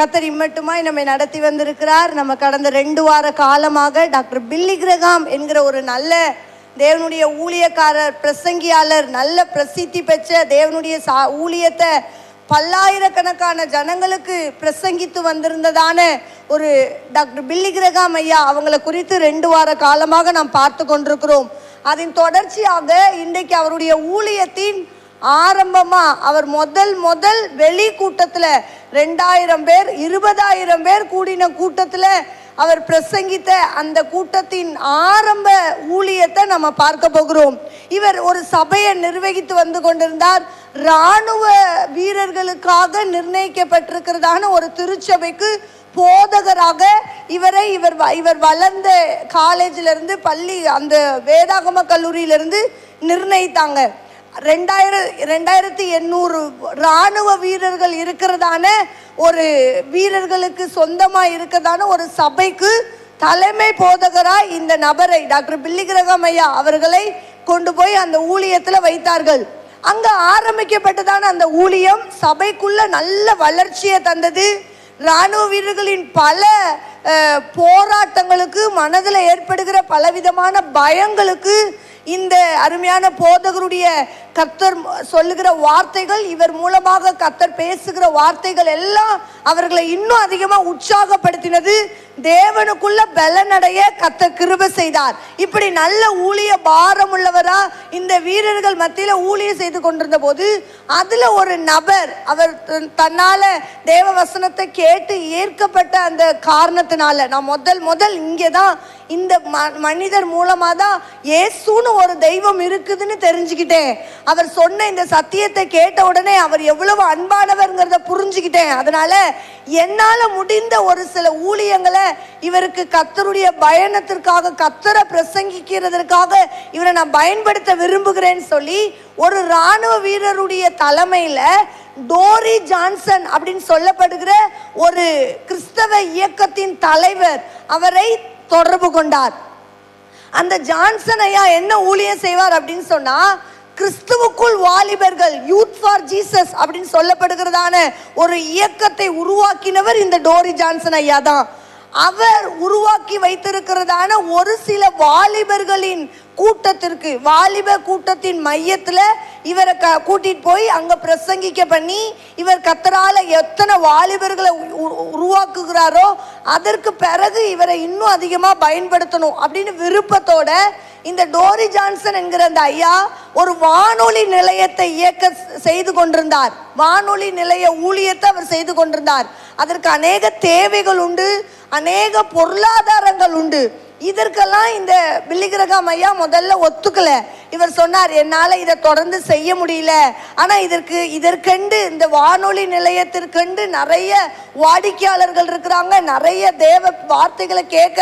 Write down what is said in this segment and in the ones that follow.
கத்தர் இம்மட்டுமாய் நம்மை நடத்தி வந்திருக்கிறார். நம்ம கடந்த ரெண்டு வார காலமாக டாக்டர் பில்லி கிரகாம் என்கிற ஒரு நல்ல தேவனுடைய ஊழியக்காரர் பிரசங்கியாளர் நல்ல பிரசித்தி பெற்ற தேவனுடைய சா ஊழியத்தை பல்லாயிரக்கணக்கான ஜனங்களுக்கு பிரசங்கித்து வந்திருந்ததான ஒரு டாக்டர் பில்லி கிரகாம் ஐயா அவங்கள குறித்து ரெண்டு வார காலமாக நாம் பார்த்து கொண்டிருக்கிறோம். அதன் தொடர்ச்சியாக இன்றைக்கு அவருடைய ஊழியத்தின் ஆரம்பமா அவர் முதல் முதல் வெளி கூட்டத்துல ரெண்டாயிரம் பேர் இருபதாயிரம் பேர் கூடின கூட்டத்துல அவர் பிரசங்கித்த அந்த கூட்டத்தின் ஆரம்ப ஊழியத்தை நம்ம பார்க்க போகிறோம். இவர் ஒரு சபையை நிர்வகித்து வந்து கொண்டிருந்தார். இராணுவ வீரர்களுக்காக நிர்ணயிக்கப்பட்டிருக்கிறதான ஒரு திருச்சபைக்கு போதகராக இவரை இவர் வ- இவர் வளர்ந்த காலேஜிலிருந்து பள்ளி அந்த வேதாகம கல்லூரியிலிருந்து நிர்ணயித்தாங்க. ரெண்டாயிரம் ரெண்டாயிரத்தி எண்ணூறு இராணுவ வீரர்கள் இருக்கிறதான ஒரு வீரர்களுக்கு சொந்தமாக இருக்கிறதான ஒரு சபைக்கு தலைமை போதகராக இந்த நபரை டாக்டர் பில்லி கிரகம் ஐயா அவர்களை கொண்டு போய் அந்த ஊழியத்தில் வைத்தார்கள். அங்கே ஆரம்பிக்கப்பட்டதான அந்த ஊழியம் சபைக்குள்ள நல்ல வளர்ச்சியை தந்தது. இராணுவ வீரர்களின் பல போராட்டங்களுக்கு மனதில் ஏற்படுகிற பலவிதமான பயங்களுக்கு இந்த அருமையான போதகருடைய கத்தர் சொல்லுகிற வார்த்தைகள் இவர் மூலமாக கத்தர் பேசுகிற வார்த்தைகள் எல்லாம் அவர்களை இன்னும் அதிகமாக உற்சாகப்படுத்தினது. தேவனுக்குள்ள பலனடைய கத்த கிருப செய்தார். இப்படி நல்ல ஊழிய பாரம் உள்ளவரா இந்த வீரர்கள் மத்தியில ஊழியம் செய்து கொண்டிருந்த போது அதுல ஒரு நபர் அவர் தன்னால தேவ வசனத்தை கேட்டு ஏற்கப்பட்ட அந்த காரணத்தினால நான் முதல் முதல் இங்கே தான் இந்த ம- மனிதர் மூலமாக தான் ஏசுன்னு ஒரு தெய்வம் இருக்குதுன்னு தெரிஞ்சுக்கிட்டேன். அவர் சொன்ன இந்த சத்தியத்தை கேட்ட உடனே அவர் எவ்வளவு அன்பானவர்ங்கிறத புரிஞ்சுக்கிட்டேன். அதனால என்னால் முடிந்த ஒரு சில ஊழியங்களை இவருக்கு கத்தருடைய பயணத்திற்காக கத்தரை பிரசங்கிக்கிறதற்காக இவரை நான் பயன்படுத்த விரும்புகிறேன்னு சொல்லி ஒரு இராணுவ வீரருடைய தலைமையில் டோரி ஜான்சன் அப்படின்னு சொல்லப்படுகிற ஒரு கிறிஸ்தவ இயக்கத்தின் தலைவர் அவரை தொடர்பு கொண்டார். அந்த ஜான்சன் ஐயா என்ன ஊழியம் செய்வார் அப்படின்னு சொன்னா கிறிஸ்துவுக்குள் வாலிபர்கள் யூத் ஃபார் ஜீசஸ் அப்படின்னு சொல்லப்படுகிறதான ஒரு இயக்கத்தை உருவாக்கினவர் இந்த டோரி ஜான்சன் ஐயா தான். அவர் உருவாக்கி வைத்திருக்கிறதான ஒரு சில வாலிபர்களின் கூட்டத்திற்கு வாலிப கூட்டத்தின் மையத்தில் இவரை க கூட்டிகிட்டு போய் அங்கே பிரசங்கிக்க பண்ணி இவர் கத்தரால எத்தனை வாலிபர்களை உ- உருவாக்குகிறாரோ அதற்கு பிறகு இவரை இன்னும் அதிகமாக பயன்படுத்தணும் அப்படின்னு விருப்பத்தோட இந்த டோரி ஜான்சன் என்கிற அந்த ஐயா ஒரு வானொலி நிலையத்தை இயக்க செய்து கொண்டிருந்தார். வானொலி நிலைய ஊழியத்தை அவர் செய்து கொண்டிருந்தார். அதற்கு அநேக தேவைகள் உண்டு அநேக பொருளாதாரங்கள் உண்டு. இதற்கெல்லாம் இந்த பில்லிகிரகம் ஐயா முதல்ல ஒத்துக்கல. இவர் சொன்னார் என்னால் இதை தொடர்ந்து செய்ய முடியல. ஆனால் இதற்கு இதற்கெண்டு இந்த வானொலி நிலையத்திற்கெண்டு நிறைய வாடிக்கையாளர்கள் இருக்கிறாங்க. நிறைய தேவ வார்த்தைகளை கேட்க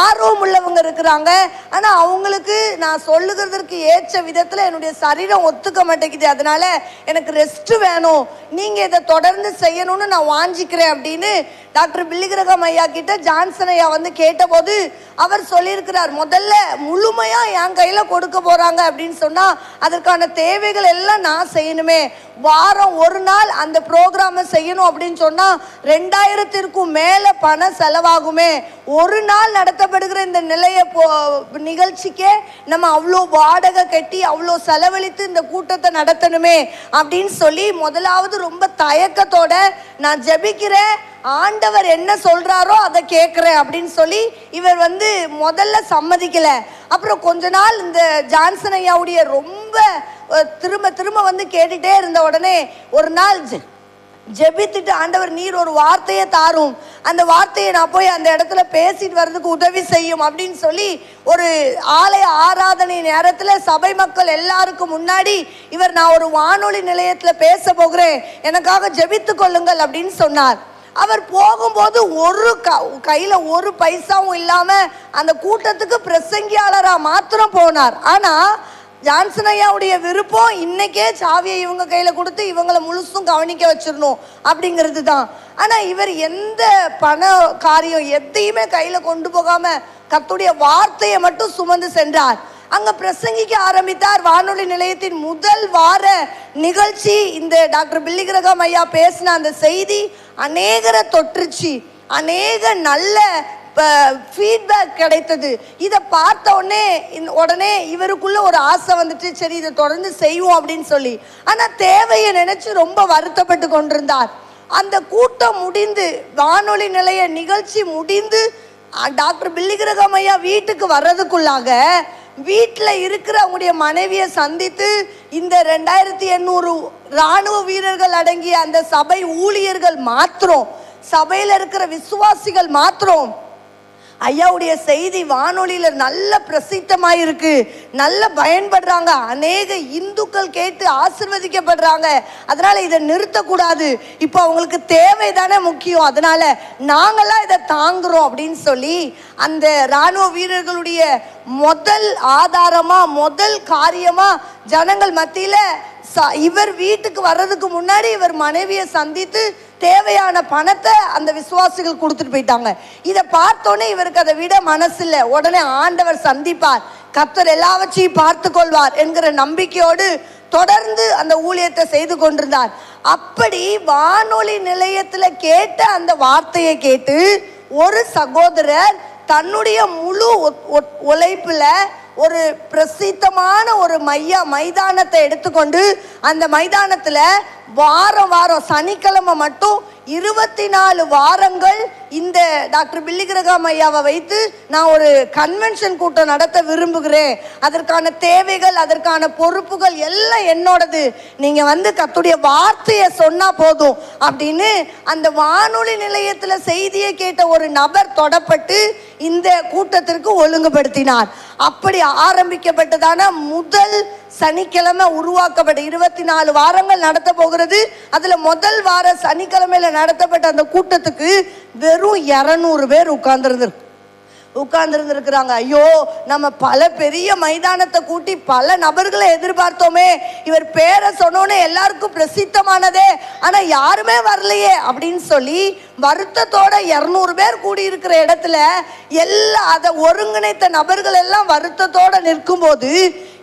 ஆர்வம் உள்ளவங்க இருக்கிறாங்க. ஆனால் அவங்களுக்கு நான் சொல்லுகிறதற்கு ஏற்ற விதத்தில் என்னுடைய சரீரம் ஒத்துக்க மாட்டேங்குது. அதனால எனக்கு ரெஸ்ட் வேணும். நீங்கள் இதை தொடர்ந்து செய்யணும்னு நான் வாஞ்சிக்கிறேன். அப்படின்னு டாக்டர் பில்லிகிரகம் ஐயா கிட்ட ஜான்சன் ஐயா வந்து கேட்டபோது அவர் அவர் சொல்லியிருக்கிறார் முதல்ல முழுமையாக என் கையில் கொடுக்க போகிறாங்க அப்படின்னு சொன்னால் அதற்கான தேவைகள் எல்லாம் நான் செய்யணுமே. வாரம் ஒரு நாள் அந்த ப்ரோக்ராமை செய்யணும் அப்படின்னு சொன்னால் ரெண்டாயிரத்திற்கும் மேலே பணம் செலவாகுமே. ஒரு நாள் நடத்தப்படுகிற இந்த நிலையை போ நிகழ்ச்சிக்கே நம்ம அவ்வளோ வாடகை கட்டி அவ்வளோ செலவழித்து இந்த கூட்டத்தை நடத்தணுமே அப்படின்னு சொல்லி முதலாவது ரொம்ப தயக்கத்தோட நான் ஜெபிக்கிறேன் ஆண்டவர் என்ன சொல்றாரோ அதை கேட்குறேன் அப்படின்னு சொல்லி இவர் வந்து முதல்ல சம்மதிக்கல. அப்புறம் கொஞ்ச நாள் இந்த ஜான்சன் ஐயாவுடைய ரொம்ப திரும்ப திரும்ப வந்து கேட்டுட்டே இருந்த உடனே ஒரு நாள் ஜெ- ஜெபித்துட்டு ஆண்டவர் நீர் ஒரு வார்த்தையை தாரும். அந்த வார்த்தையை நான் போய் அந்த இடத்துல பேசிட்டு வர்றதுக்கு உதவி செய்யும் அப்படின்னு சொல்லி ஒரு ஆலய ஆராதனை நேரத்தில் சபை மக்கள் எல்லாருக்கும் முன்னாடி இவர் நான் ஒரு வானொலி நிலையத்தில் பேச போகிறேன். எனக்காக ஜெபித்து கொள்ளுங்கள் அப்படின்னு சொன்னார். அவர் போகும்போது ஒரு க கையில் ஒரு பைசாவும் இல்லாமல் அந்த கூட்டத்துக்கு பிரசங்கியாளராக மாத்திரம் போனார். ஆனால் ஜான்சன் ஐயாவுடைய விருப்பம் இன்னைக்கே சாவியை இவங்க கையில் கொடுத்து இவங்களை முழுசும் கவனிக்க வச்சிடணும் அப்படிங்கிறது தான். ஆனால் இவர் எந்த பண காரியம் எதையுமே கையில் கொண்டு போகாமல் கத்துடைய வார்த்தையை மட்டும் சுமந்து சென்றார். அங்கே பிரசங்கிக்க ஆரம்பித்தார் வானொலி நிலையத்தின் முதல் வார நிகழ்ச்சி. இந்த டாக்டர் பில்லிகிரகம் ஐயா பேசின அந்த செய்தி அநேகரை தொற்றுச்சு அநேக நல்ல ஃபீட்பேக் கிடைத்தது. இதை பார்த்த உடனே இந்த- உடனே இவருக்குள்ள ஒரு ஆசை வந்துட்டு சரி இதை தொடர்ந்து செய்வோம் அப்படின்னு சொல்லி. ஆனால் தேவையை நினைச்சு ரொம்ப வருத்தப்பட்டு கொண்டிருந்தார். அந்த கூட்டம் முடிந்து வானொலி நிலைய நிகழ்ச்சி முடிந்து டாக்டர் பில்லிகிரகம் ஐயா வீட்டுக்கு வர்றதுக்குள்ளாக வீட்டில் இருக்கிற அவங்களுடைய மனைவியை சந்தித்து இந்த ரெண்டாயிரத்தி எண்ணூறு ராணுவ வீரர்கள் அடங்கிய அந்த சபை ஊழியர்கள் மாத்திரம் சபையில் இருக்கிற விசுவாசிகள் மாத்திரம் ஐயாவுடைய செய்தி வானொலியில் நல்ல பிரசித்தமாக இருக்கு நல்ல பயன்படுறாங்க. அநேக இந்துக்கள் கேட்டு ஆசிர்வதிக்கப்படுறாங்க. அதனால் இதை நிறுத்தக்கூடாது. இப்போ அவங்களுக்கு தேவை தானே முக்கியம். அதனால் நாங்களாம் இதை தாங்குறோம் அப்படின்னு சொல்லி அந்த ராணுவ வீரர்களுடைய முதல் ஆதாரமாக முதல் காரியமாக ஜனங்கள் மத்தியில் ச- இவர் வீட்டுக்கு வர்றதுக்கு முன்னாடி இவர் மனைவியை சந்தித்து தேவையான பணத்தை அந்த விசுவாசிகள் கொடுத்துட்டு போயிட்டாங்க. இதை பார்த்தோன்னே இவருக்கு அதை விட மனசில்ல. உடனே ஆண்டவர் சந்திப்பார். கர்த்தர் எல்லாவற்றையும் பார்த்து கொள்வார் என்கிற நம்பிக்கையோடு தொடர்ந்து அந்த ஊழியத்தை செய்து கொண்டிருந்தார். அப்படி வானொலி நிலையத்தில் கேட்ட அந்த வார்த்தையை கேட்டு ஒரு சகோதரர் தன்னுடைய முழு உழைப்பில் ஒரு பிரசித்தமான ஒரு மையா மைதானத்தை எடுத்துக்கொண்டு அந்த மைதானத்தில் வாரம் வாரம் சனிக்கிழமை மட்டும் இருபத்தி நாலு வாரங்கள் இந்த டாக்டர் பில்லிகிரகாம் ஐயாவை வைத்து நான் ஒரு கன்வென்ஷன் கூட்டம் நடத்த விரும்புகிறேன். அதற்கான தேவைகள் அதற்கான பொறுப்புகள் எல்லாம் என்னோடது. நீங்கள் வந்து கத்துடைய வார்த்தையை சொன்னால் போதும் அப்படின்னு அந்த வானொலி நிலையத்தில் செய்தியை கேட்ட ஒரு நபர் தொடப்பட்டு இந்த கூட்டத்திற்கு ஒழுங்குபடுத்தினார். அப்படி ஆரம்பிக்கப்பட்டதான முதல் சனிக்கிழமை உருவாக்கப்பட்ட இருபத்தி நாலு வாரங்கள் நடத்த போகிறது. அதுல முதல் வார சனிக்கிழமையில நடத்தப்பட்ட அந்த கூட்டத்துக்கு வெறும் இரநூறு பேர் உட்கார்ந்துருந்துருக்கு உட்கார்ந்துருந்துருக்குறாங்க. ஐயோ நம்ம பல பெரிய மைதானத்தை கூட்டி பல நபர்களை எதிர்பார்த்தோமே. இவர் பேரை சொன்னோன்னே எல்லாருக்கும் பிரசித்தமானதே. ஆனால் யாருமே வரலையே அப்படின்னு சொல்லி வருத்தத்தோட இரநூறு பேர் கூடி இருக்கிற இடத்துல எல்லா அதை ஒருங்கிணைத்த நபர்கள் எல்லாம் வருத்தத்தோட நிற்கும்போது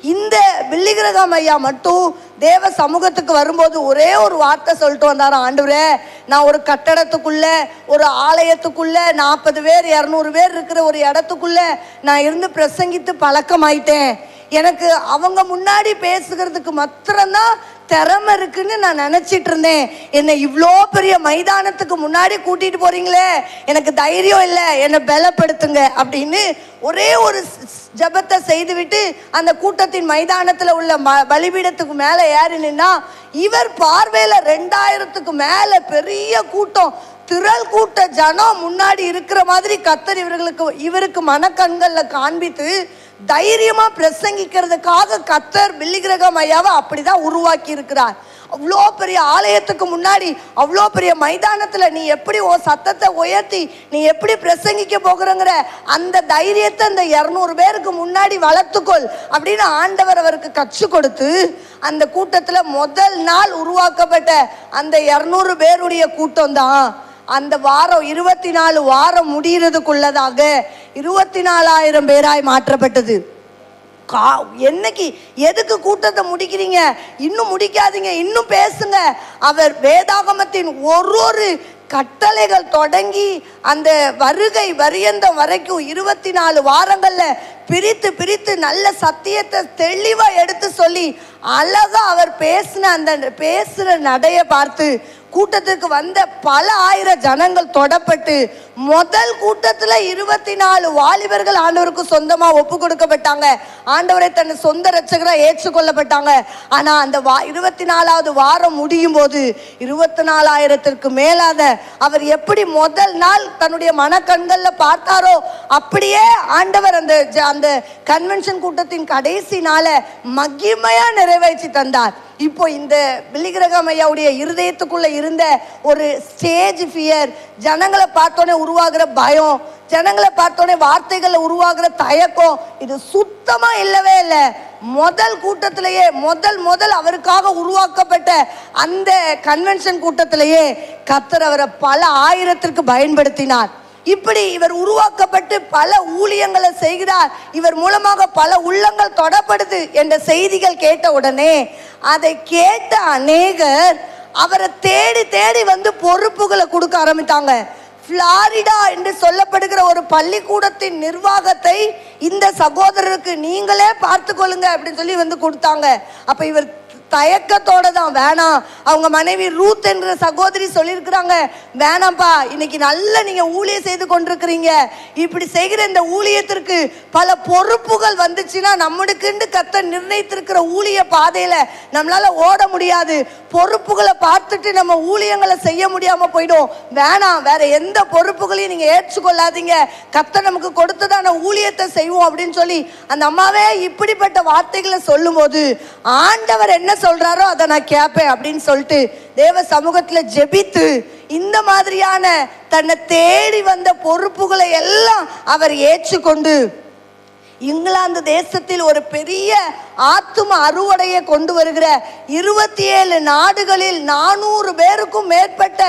இந்த பில்லிகிரகம் ஐயா மட்டும் தேவ சமூகத்துக்கு வரும்போது ஒரே ஒரு வார்த்தை சொல்லிட்டு வந்தாராம் ஆண்டவரே. நான் ஒரு கட்டடத்துக்குள்ள ஒரு ஆலயத்துக்குள்ள நாற்பது பேர் இரநூறு பேர் இருக்கிற ஒரு இடத்துக்குள்ள நான் இருந்து பிரசங்கித்து பழக்கமாயிட்டேன். எனக்கு அவங்க முன்னாடி பேசுகிறதுக்கு மாத்திரம்தான் திறமை இருக்குன்னு நான் நினச்சிட்டு இருந்தேன். என்னை இவ்வளோ பெரிய மைதானத்துக்கு முன்னாடி கூட்டிகிட்டு போகிறீங்களே எனக்கு தைரியம் இல்லை. என்னை பலப்படுத்துங்க அப்படின்னு ஒரே ஒரு ஜபத்தை ஜெபத்தை செய்துவிட்டு அந்த கூட்டத்தின் மைதானத்தில் உள்ள ம பலிபீடத்துக்கு மேலே ஏறி நின்னா இவர் பார்வையில் ரெண்டாயிரத்துக்கு மேலே பெரிய கூட்டம். திரள் கூட்ட ஜனம் முன்னாடி இருக்கிற மாதிரி கத்தர் இவர்களுக்கு இவருக்கு மனக்கண்களில் காண்பித்து தைரியமா பிரசங்கிக்கிறதுக்காக கத்தர் பில்லிகிரகம் ஐயாவை அப்படிதான் உருவாக்கி இருக்கிறார் அவ்வளோ பெரிய ஆலயத்துக்கு முன்னாடி அவ்வளோ பெரிய மைதானத்தில் நீ எப்படி ஓ சத்தத்தை உயர்த்தி நீ எப்படி பிரசங்கிக்க போகிறங்கிற அந்த தைரியத்தை அந்த இரநூறு பேருக்கு முன்னாடி வளர்த்துக்கொள் அப்படின்னு ஆண்டவர் அவருக்கு கற்று கொடுத்து அந்த கூட்டத்தில் முதல் நாள் உருவாக்கப்பட்ட அந்த இரநூறு பேருடைய கூட்டம் தான். அந்த வாரம் இருபத்தி நாலு வாரம் முடிகிறதுக்குள்ளதாக இருபத்தி நாலாயிரம் பேராய் மாற்றப்பட்டது. கா என்னைக்கு எதுக்கு கூட்டத்தை முடிக்கிறீங்க? இன்னும் முடிக்காதீங்க இன்னும் பேசுங்க. அவர் வேதாகமத்தின் ஒரு ஒரு கட்டளைகள் தொடங்கி அந்த வருகை வரியந்தம் வரைக்கும் இருபத்தி நாலு வாரங்களில் பிரித்து பிரித்து நல்ல சத்தியத்தை தெளிவாக எடுத்து சொல்லி அழகாக அவர் பேசின அந்த பேசுகிற நடையை பார்த்து கூட்டத்திற்கு வந்த பல ஆயிரம் ஜனங்கள் தொடப்பட்டு முதல் கூட்டத்தில் இருபத்தி நாலு வாலிபர்கள் ஆண்டவருக்கு சொந்தமாக ஒப்பு கொடுக்கப்பட்டாங்க. ஆண்டவரை தன் சொந்த ரட்சகராக ஏற்றுக்கொள்ளப்பட்டாங்க. ஆனால் அந்த வா இருபத்தி நாலாவது வாரம் முடியும் போது இருபத்தி நாலாயிரத்திற்கு மேலாத அவர் எப்படி முதல் நாள் தன்னுடைய மனக்கண்களில் பார்த்தாரோ அப்படியே ஆண்டவர் அந்த ஜ- அந்த கன்வென்ஷன் கூட்டத்தின் கடைசி நாளை மகிமையாக நிறைவேற்றி தந்தார். இப்போ இந்த பில்லிகிரகம் ஐயாவுடைய இருதயத்துக்குள்ள இருந்த ஒரு ஸ்டேஜ் ஃபியர் ஜனங்களை பார்த்தோன்னே உருவாகிற பயம் ஜனங்களை பார்த்தோன்னே வார்த்தைகளில் உருவாகிற தயக்கம் இது சுத்தமா இல்லவே இல்லை. முதல் கூட்டத்திலேயே முதல் முதல் அவருக்காக உருவாக்கப்பட்ட அந்த கன்வென்ஷன் கூட்டத்திலேயே கத்தர் அவரை பல ஆயிரத்திற்கு பயன்படுத்தினார். இப்படி இவர் உருவாக்கப்பட்டு பல ஊழியங்களை செய்கிறார். இவர் மூலமாக பல உள்ளங்கள் தொடப்படுது என்ற செய்திகள் கேட்ட உடனே அதை கேட்ட அநேகர் அவரை தேடி தேடி வந்து பொறுப்புகளை கொடுக்க ஆரம்பித்தாங்க. ஃப்ளாரிடா என்று சொல்லப்படுகிற ஒரு பள்ளிக்கூடத்தின் நிர்வாகத்தை இந்த சகோதரருக்கு நீங்களே பார்த்து கொள்ளுங்க அப்படின்னு சொல்லி வந்து கொடுத்தாங்க. அப்போ இவர் தயக்கத்தோட தான். வேணாம். அவங்க மனைவி ரூத் என்ற சகோதரி சொல்லியிருக்கிறாங்க. வேணாம்ப்பா இன்னைக்கு நல்ல நீங்க ஊழியம் செய்து கொண்டிருக்கிறீங்க. இப்படி செய்கிற இந்த ஊழியத்திற்கு பல பொறுப்புகள் வந்துச்சுன்னா நம்மளுக்குண்டு கத்த நிர்ணயித்திருக்கிற ஊழிய பாதையில நம்மளால ஓட முடியாது. பொறுப்புகளை பார்த்துட்டு நம்ம ஊழியங்களை செய்ய முடியாம போயிடும். வேணாம் வேற எந்த பொறுப்புகளையும் நீங்க ஏற்றுக்கொள்ளாதீங்க. கத்த நமக்கு கொடுத்ததான ஊழியத்தை செய்வோம் அப்படின்னு சொல்லி அந்த அம்மாவே இப்படிப்பட்ட வார்த்தைகளை சொல்லும்போது ஆண்டவர் என்ன சொல்றாரோ அதை நான் கேட்பேன் அப்படின்னு சொல்லிட்டு தேவ சமூகத்துல ஜெபித்து இந்த மாதிரியான தன்னை தேடி வந்த பொறுப்புகளை எல்லாம் அவர் ஏற்றுக்கொண்டு இங்கிலாந்து தேசத்தில் ஒரு பெரிய ஆத்தும அறுவடையை கொண்டு வருகிற இருபத்தி ஏழு நாடுகளில் நானூறு பேருக்கும் மேற்பட்ட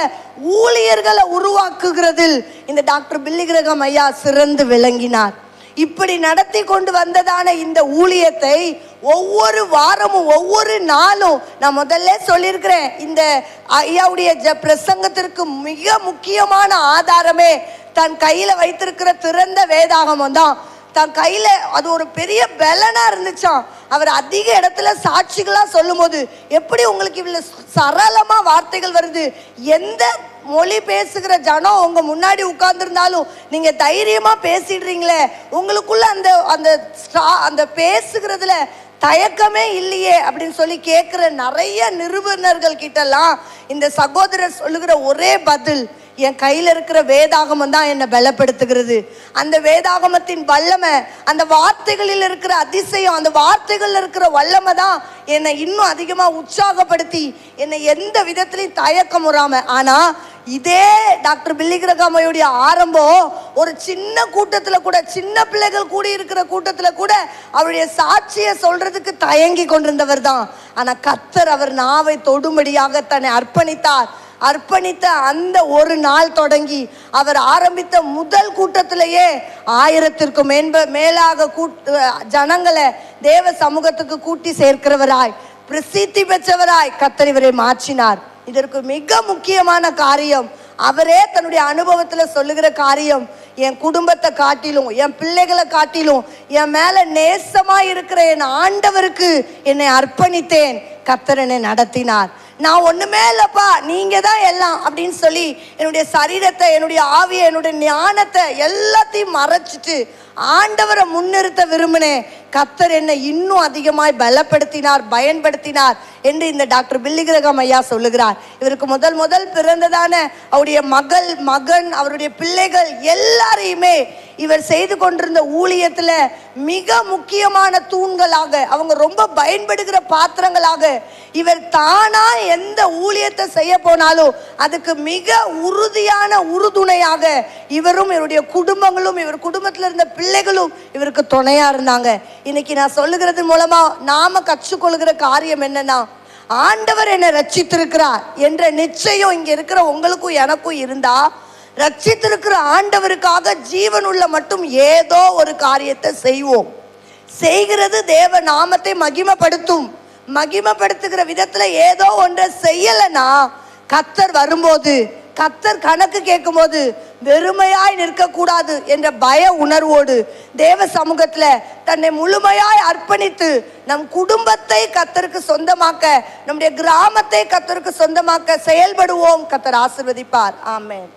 ஊழியர்களை உருவாக்குகிறதில் இந்த டாக்டர் பில்லி கிரகம் ஐயா சிறந்து விளங்கினார். இப்படி நடத்தி கொண்டு வந்ததான இந்த ஊழியத்தை ஒவ்வொரு வாரமும் ஒவ்வொரு நாளும் நான் முதல்ல சொல்லியிருக்கிறேன். இந்த ஐயாவுடைய ஜ பிரசங்கத்திற்கு மிக முக்கியமான ஆதாரமே தன் கையில் வைத்திருக்கிற திறந்த வேதாகமம் தான். தன் கையில் அது ஒரு பெரிய பலனாக இருந்துச்சாம். அவர் அதிக இடத்துல சாட்சிகளாக சொல்லும்போது எப்படி உங்களுக்கு இவ்வளோ சரளமாக வார்த்தைகள் வருது? எந்த மொழி பேசுகிற ஜனம் உங்க முன்னாடி உட்கார்ந்துருந்தாலும் நீங்க தைரியமா பேசிடுறீங்களே. உங்களுக்குள்ள அந்த அந்த ஸ்டா- அந்த பேசுகிறதுல தயக்கமே இல்லையே அப்படின்னு சொல்லி கேட்குற நிறைய நிறுவனர்கள் கிட்டலாம் இந்த சகோதரர் சொல்லுகிற ஒரே பதில் என் கையில் இருக்கிற வேதாகமம் தான் என்னை பலப்படுத்துகிறது. அந்த வேதாகமத்தின் வல்லமை அந்த வார்த்தைகளில் இருக்கிற அதிசயம் அந்த வார்த்தைகளில் இருக்கிற வல்லமை தான் என்னை இன்னும் அதிகமாக உற்சாகப்படுத்தி என்னை எந்த விதத்திலையும் தயக்கம் வராமல் ஆனால் இதே டாக்டர் பில்லிகிரகாமையுடைய ஆரம்பம் ஒரு சின்ன கூட்டத்தில் கூட சின்ன பிள்ளைகள் கூடி இருக்கிற கூட்டத்தில் கூட அவருடைய சாட்சியை சொல்றதுக்கு தயங்கி கொண்டிருந்தவர் தான். ஆனால் கத்தர் அவர் நாவை தொடும்படியாக தன்னை அர்ப்பணித்தார். அர்ப்பணித்த அந்த ஒரு நாள் தொடங்கி அவர் ஆரம்பித்த முதல் கூட்டத்திலேயே ஆயிரத்திற்கும் மேன்ப மேலாக கூட்டு ஜனங்களை தேவ சமூகத்துக்கு கூட்டி சேர்க்கிறவராய் பிரசித்தி பெற்றவராய் கத்தர் இவரை மாற்றினார். இதற்கு மிக முக்கியமான காரியம் அவரே தன்னுடைய அனுபவத்தில் சொல்லுகிற காரியம் என் குடும்பத்தை காட்டிலும் என் பிள்ளைகளை காட்டிலும் என் மேலே நேசமாக இருக்கிற என் ஆண்டவருக்கு என்னை அர்ப்பணித்தேன். கத்தர் என்னை நடத்தினார். நான் ஒண்ணுமே இல்லப்பா நீங்க தான் எல்லாம் அப்படின்னு சொல்லி என்னுடைய சரீரத்தை என்னுடைய ஆவியை என்னுடைய ஞானத்தை எல்லாத்தையும் மறைச்சிட்டு ஆண்டவரை முன்னிறுத்த விரும்பினேன். கத்தர் என்னை இன்னும் அதிகமாய் பலப்படுத்தினார் பயன்படுத்தினார் என்று இந்த டாக்டர் பில்லிகிரகம் ஐயா சொல்லுகிறார். இவருக்கு முதல் முதல் பிறந்ததான அவருடைய மகள் மகன் அவருடைய பிள்ளைகள் எல்லாரையுமே இவர் செய்து கொண்டிருந்த ஊழியத்தில் மிக முக்கியமான தூண்களாக அவங்க ரொம்ப பயன்படுகிற பாத்திரங்களாக இவர் தானா எந்த ஊழியத்தை செய்ய போனாலும் அதுக்கு மிக உறுதியான உறுதுணையாக இவரும் இவருடைய குடும்பங்களும் இவர் குடும்பத்தில் இருந்த பிள்ளைகளும் இவருக்கு துணையா இருந்தாங்க. இன்னைக்கு நான் சொல்லுகிறது மூலமா நாம கற்றுக்கொள்கிற காரியம் என்னன்னா ஆண்டவர் என்னை ரச்சித்திருக்கிறார் என்ற நிச்சயம் இங்கே இருக்கிற உங்களுக்கும் எனக்கும் இருந்தால் ரட்சித்திருக்கிற ஆண்டவருக்காக ஜீவன் உள்ள மட்டும் ஏதோ ஒரு காரியத்தை செய்வோம். செய்கிறது தேவ நாமத்தை மகிமைப்படுத்தும். மகிமைப்படுத்துகிற விதத்துல ஏதோ ஒன்றை செய்யலைன்னா கத்தர் வரும்போது கத்தர் கணக்கு கேட்கும்போது வெறுமையாய் நிற்கக்கூடாது என்ற பய உணர்வோடு தேவ சமூகத்தில் தன்னை முழுமையாய் அர்ப்பணித்து நம் குடும்பத்தை கத்தருக்கு சொந்தமாக்க நம்முடைய கிராமத்தை கத்தருக்கு சொந்தமாக்க செயல்படுவோம். கத்தர் ஆசிர்வதிப்பார். ஆமேன்.